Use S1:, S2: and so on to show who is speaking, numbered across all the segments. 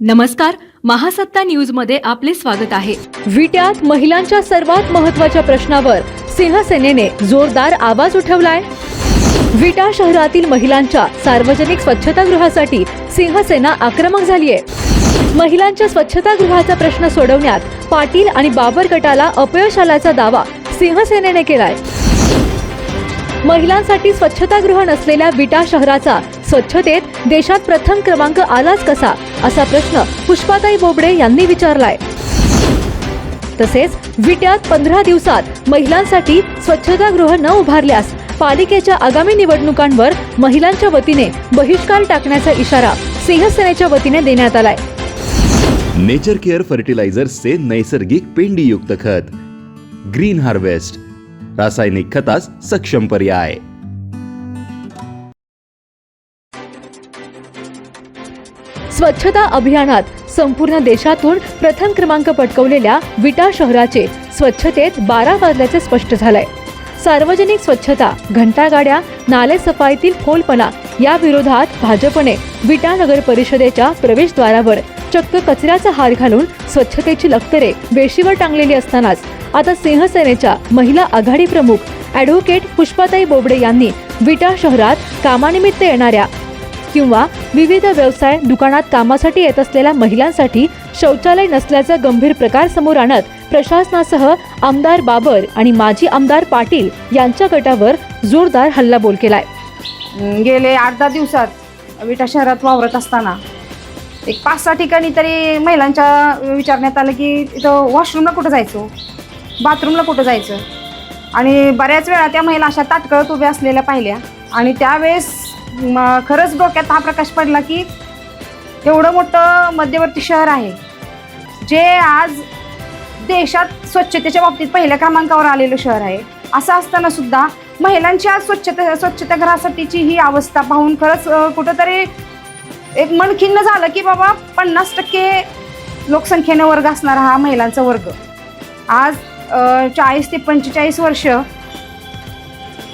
S1: नमस्कार महासत्ता न्यूजमध्ये आपले स्वागत आहे.
S2: विट्यात महिलांच्या सर्वात महत्त्वाच्या प्रश्नावर सिंहसेनेने जोरदार आवाज उठवलाय. विटा शहरातील महिलांच्या सार्वजनिक स्वच्छतागृहासाठी सिंहसेना आक्रमक झालीय. महिलांच्या स्वच्छतागृहाचा प्रश्न सोडवण्यात पाटील आणि बाबर गटाला अपयश आल्याचा दावा सिंहसेनेने केलाय. महिलांसाठी स्वच्छतागृह नसलेल्या विटा शहराचा स्वच्छतेत देशात प्रथम क्रमांक आलाच कसा? असा प्रश्न पुष्पाताई बोबडे यांनी विचारलाय. तसेच विट्यात पंधरा दिवसात महिलांसाठी स्वच्छतागृह न उभारल्यास पालिकेच्या आगामी निवडणुकांवर महिलांच्या वतीने बहिष्कार टाकण्याचा इशारा सिंहसेनेच्या वतीने देण्यात आलाय.
S3: नेचर केअर फर्टिलायझर्सचे नैसर्गिक पेंडीयुक्त खत. ग्रीन हार्वेस्ट रासायनिक खतास सक्षम पर्याय.
S2: स्वच्छता अभियानात संपूर्ण देशातून प्रथम क्रमांक पटकवलेल्या विटा शहराचे स्वच्छतेत बारा वाजल्याचे स्पष्ट झालंय. सार्वजनिक स्वच्छता घंटागाड्या नाले सफाईतील खोलपणा या विरोधात भाजपने विटा नगर परिषदेच्या प्रवेशद्वारावर चक्क कचऱ्याचा हार घालून स्वच्छतेची लक्तरे वेशीवर टांगलेली असतानाच आता सिंहसेनेच्या महिला आघाडी प्रमुख ॲडव्होकेट पुष्पाताई बोबडे यांनी विटा शहरात कामानिमित्त येणाऱ्या किंवा विविध व्यवसाय दुकानात कामासाठी येत असलेल्या महिलांसाठी शौचालय नसल्याचा गंभीर प्रकार समोर आणत प्रशासनासह आमदार बाबर आणि माजी आमदार पाटील यांच्या गटावर जोरदार हल्लाबोल केलाय.
S4: गेले आठ दहा दिवसात विटा शहरात वावरत असताना एक पाच सहा ठिकाणी तरी महिलांच्या विचारण्यात आलं की इथं वॉशरूमला कुठं जायचं? बाथरूमला कुठं जायचं? आणि बऱ्याच वेळा त्या महिला अशा ताटकळत उभ्या असलेल्या पाहिल्या आणि त्यावेळेस म, खरंच डोक्यात हा प्रकाश पडला की एवढं मोठं मध्यवर्ती शहर आहे जे आज देशात स्वच्छतेच्या बाबतीत पहिल्या क्रमांकावर आलेलं शहर आहे. असं असताना सुद्धा आज स्वच्छता स्वच्छतागृहासाठीची ही अवस्था पाहून खरंच अं, कुठंतरी एक मन खिन्न झालं की बाबा पन्नास टक्के लोकसंख्येनं वर्ग असणारा हा महिलांचा वर्ग. आज चाळीस ते पंचेचाळीस वर्ष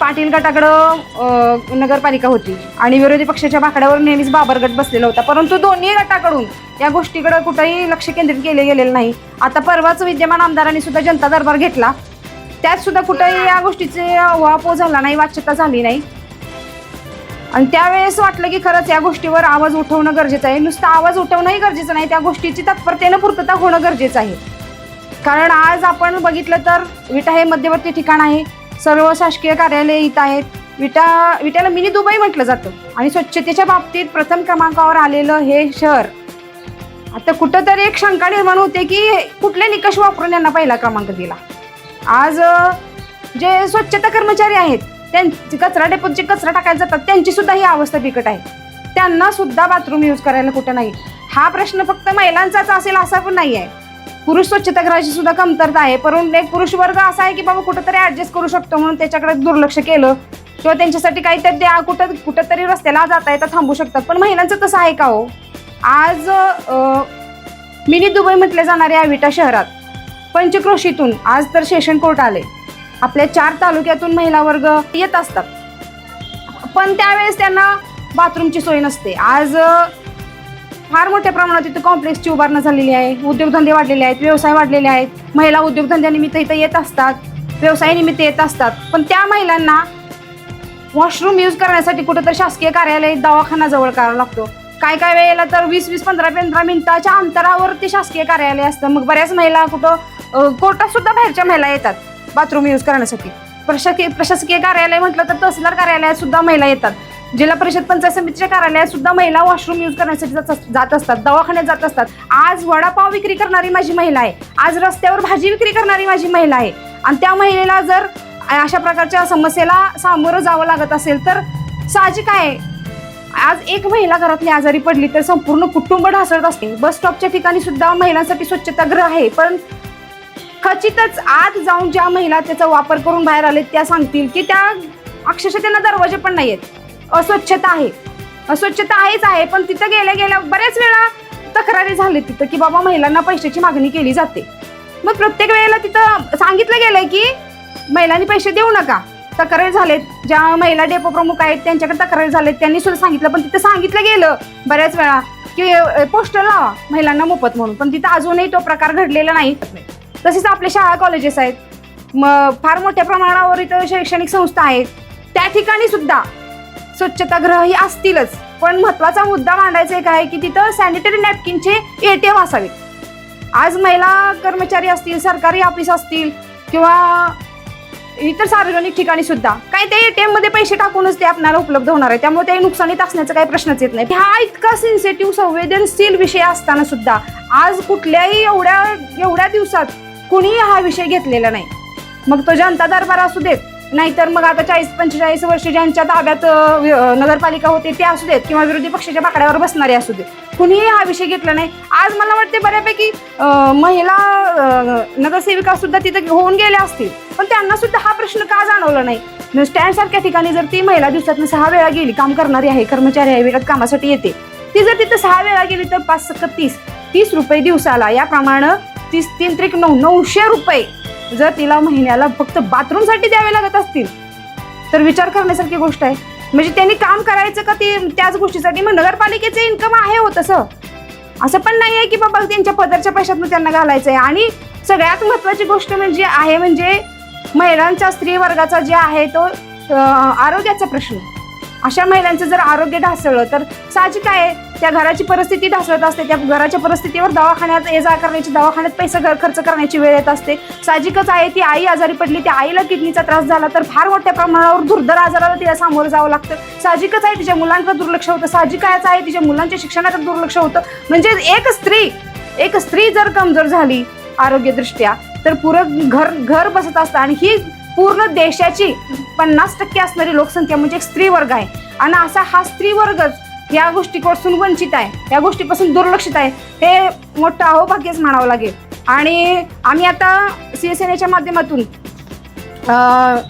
S4: पाटील गटाकडं नगरपालिका होती. आणि विरोधी पक्षाच्या भाकड्यावर नेहमीच बाबर गट बसलेला होता. परंतु दोन्ही गटाकडून या गोष्टीकडे कुठेही लक्ष केंद्रित केले गेलेलं नाही. आता परवाच विद्यमान आमदारांनी सुद्धा जनता दरबार घेतला. त्यात सुद्धा कुठेही या गोष्टीचे वापो झाला नाही वाच्यता झाली नाही. आणि त्यावेळेस वाटलं की खरंच या गोष्टीवर आवाज उठवणं गरजेचं आहे. नुसतं आवाज उठवणंही गरजेचं नाही. त्या गोष्टीची तत्परतेनं पूर्तता होणं गरजेचं आहे. कारण आज आपण बघितलं तर विटा हे मध्यवर्ती ठिकाण आहे. सर्व शासकीय कार्यालय इथं आहेत. विटा विट्याला मिनी दुबई म्हटलं जातं. आणि स्वच्छतेच्या बाबतीत प्रथम क्रमांकावर आलेलं हे शहर. आता कुठंतरी एक शंका निर्माण होते की कुठले निकष वापरून यांना पहिला क्रमांक दिला. आज जे स्वच्छता कर्मचारी आहेत त्यांचे कचरा डेपोत जे कचरा टाकायला जातात त्यांची सुद्धा ही अवस्था बिकट आहे. त्यांना सुद्धा बाथरूम यूज करायला कुठं नाही. हा प्रश्न फक्त महिलांचाच असेल असा पण नाही आहे पुरुष स्वच्छतागृहाची सुद्धा कमतरता आहे. परंतु एक पुरुष वर्ग असा आहे की बाबा कुठंतरी ऍडजस्ट करू शकतो म्हणून त्याच्याकडे दुर्लक्ष केलं. किंवा त्यांच्यासाठी काहीतरी द्या कुठं कुठंतरी रस्त्याला जाता येता थांबू शकतात. पण महिलांचं तसं आहे का हो? आज मिनी दुबई म्हटले जाणाऱ्या या विटा शहरात. पंचक्रोशीतून आज तर सेशन कोर्ट आले. आपल्या चार तालुक्यातून महिला वर्ग येत असतात. पण त्यावेळेस त्यांना बाथरूमची सोय नसते. आज फार मोठ्या प्रमाणात इथं कॉम्प्लेक्सची उभारणा झालेली आहे. उद्योगधंदे वाढलेले आहेत व्यवसाय वाढलेले आहेत. महिला उद्योगधंद्यानिमित्त इथं येत असतात. व्यवसायानिमित्त येत असतात. पण त्या महिलांना वॉशरूम यूज करण्यासाठी कुठं तर शासकीय कार्यालय दवाखाना जवळ करावा लागतो. काय काय वेळेला तर वीस वीस पंधरा पंधरा मिनिटाच्या अंतरावर ते शासकीय कार्यालय असतं. मग बऱ्याच महिला कुठं कोर्टात सुद्धा बाहेरच्या महिला येतात बाथरूम यूज करण्यासाठी. प्रशासकीय प्रशासकीय कार्यालय म्हटलं तर तहसीलदार कार्यालयात सुद्धा महिला येतात. जिल्हा परिषद पंचायत समितीच्या कार्यालयात सुद्धा महिला वॉशरूम यूज करण्यासाठी जात जात असतात दवाखान्यात जात असतात. आज वडापाव विक्री करणारी माझी महिला आहे. आज रस्त्यावर भाजी विक्री करणारी माझी महिला आहे. आणि त्या महिलेला जर अशा प्रकारच्या समस्येला सामोरं जावं लागत असेल तर साहजिक आहे. आज एक महिला घरातली आजारी पडली तर संपूर्ण कुटुंब ढासळत असते. बस स्टॉपच्या ठिकाणी सुद्धा महिलांसाठी स्वच्छतागृह आहे. पण खचितच आत जाऊन ज्या महिला त्याचा वापर करून बाहेर आले त्या सांगतील की त्या अक्षरशः त्यांना दरवाजे पण नाही आहेत अस्वच्छता आहे. अस्वच्छता आहेच आहे पण तिथं गेल्या गेल्या बऱ्याच वेळा तक्रारी झाली तिथं की बाबा महिलांना पैशाची मागणी केली जाते. मग प्रत्येक वेळेला तिथं सांगितलं गेलंय की महिलांनी पैसे देऊ नका. तक्रारी झालेत ज्या महिला डेपो प्रमुख आहेत त्यांच्याकडे तक्रारी झालेत त्यांनी सुद्धा सांगितलं पण तिथं सांगितलं गेलं बऱ्याच वेळा की पोस्टर लावा महिलांना मोफत म्हणून. पण तिथं अजूनही तो प्रकार घडलेला नाही. तसेच आपले शाळा कॉलेजेस आहेत. मग फार मोठ्या प्रमाणावर इथं शैक्षणिक संस्था आहेत. त्या ठिकाणी सुद्धा स्वच्छतागृह ही असतीलच. पण महत्त्वाचा मुद्दा मांडायचा एक आहे की तिथं सॅनिटरी नॅपकिनचे एटीएम असावेत आज महिला कर्मचारी असतील सरकारी ऑफिस असतील किंवा इतर सार्वजनिक ठिकाणी सुद्धा काय ते एटीएममध्ये पैसे टाकूनच ते आपल्याला उपलब्ध होणार आहे. त्यामुळे ते नुकसानीत असण्याचा काही प्रश्नच येत नाही. हा इतका सेन्सिटिव्ह संवेदनशील विषय असताना सुद्धा आज कुठल्याही एवढ्या एवढ्या दिवसात कुणीही हा विषय घेतलेला नाही. मग तो जनता दरबार असू देत नाहीतर मग आता चाळीस पंचेचाळीस वर्ष ज्यांच्या ताब्यात नगरपालिका होते ते असू देत किंवा विरोधी पक्षाच्या बाकड्यावर बसणारे असू देत. कुणीही हा विषय घेतला नाही. आज मला वाटते बऱ्यापैकी महिला नगरसेविका सुद्धा तिथे होऊन गेल्या असतील. पण त्यांना सुद्धा हा प्रश्न का जाणवला नाही? स्टँड सारख्या ठिकाणी जर ती महिला दिवसातून सहा वेळा गेली काम करणारी आहे कर्मचारी आहे वेळात कामासाठी येते. ती जर तिथं सहा वेळा गेली तर पाच सत्तर तीस तीस रुपये दिवसाला. याप्रमाणे तीस तीन त्रिक नऊ नऊशे रुपये जर तिला महिन्याला फक्त बाथरूमसाठी द्यावे लागत असतील तर विचार करण्यासारखी गोष्ट आहे. म्हणजे त्यांनी काम करायचं का ते त्याच गोष्टीसाठी? मग नगरपालिकेचं इन्कम आहे हो तसं. असं पण नाही आहे की बाबा त्यांच्या पदरच्या पैशातून त्यांना घालायचं आहे. आणि सगळ्यात महत्त्वाची गोष्ट म्हणजे आहे म्हणजे महिलांचा स्त्री वर्गाचा जे आहे तो आरोग्याचा प्रश्न. अशा महिलांचं जर आरोग्य ढासळलं तर साहजिक आहे त्या घराची परिस्थिती ढासळत असते त्या घराच्या परिस्थितीवर दवाखान्यात ये जा करण्याची दवाखान्यात पैसे घर- खर्च करण्याची वेळ येत असते. साहजिकच आहे ती आई आजारी पडली त्या आईला किडनीचा त्रास झाला तर फार मोठ्या प्रमाणावर दुर्धर आजाराला तिला सामोरं जावं लागतं. साहजिकच आहे तिच्या मुलांकडे दुर्लक्ष होतं. साहजिकच आहे तिच्या मुलांच्या शिक्षणाकडे दुर्लक्ष होतं. म्हणजे एक स्त्री एक स्त्री जर कमजोर झाली आरोग्यदृष्ट्या तर पुरं घर घर बसत असतं. आणि ही पूर्ण देशाची पन्नास टक्के असणारी लोकसंख्या म्हणजे एक स्त्री वर्ग आहे. आणि असा हा स्त्री वर्गच या गोष्टीपासून वंचित आहे. या गोष्टीपासून दुर्लक्षित आहे. हे मोठं अहोभाग्यच म्हणावं लागेल. आणि आम्ही आता शिवसेनेच्या माध्यमातून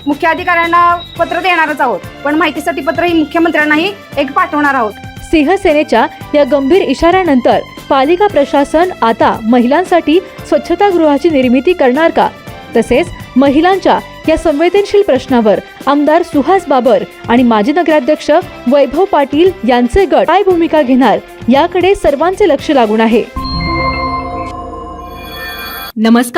S4: मुख्य अधिकाऱ्यांना पत्र देणारच आहोत. पण माहितीसाठी पत्र ही मुख्यमंत्र्यांनाही एक पाठवणार आहोत.
S2: सिंहसेनेच्या या गंभीर इशाऱ्यानंतर पालिका प्रशासन आता महिलांसाठी स्वच्छतागृहाची निर्मिती करणार का? तसेच महिलांच्या या संवेदनशील प्रश्नावर आमदार सुहास बाबर आणि माजी नगराध्यक्ष वैभव पाटील यांचे गट काय भूमिका घेणार याकडे सर्वांचे लक्ष लागून आहे.
S1: नमस्कार.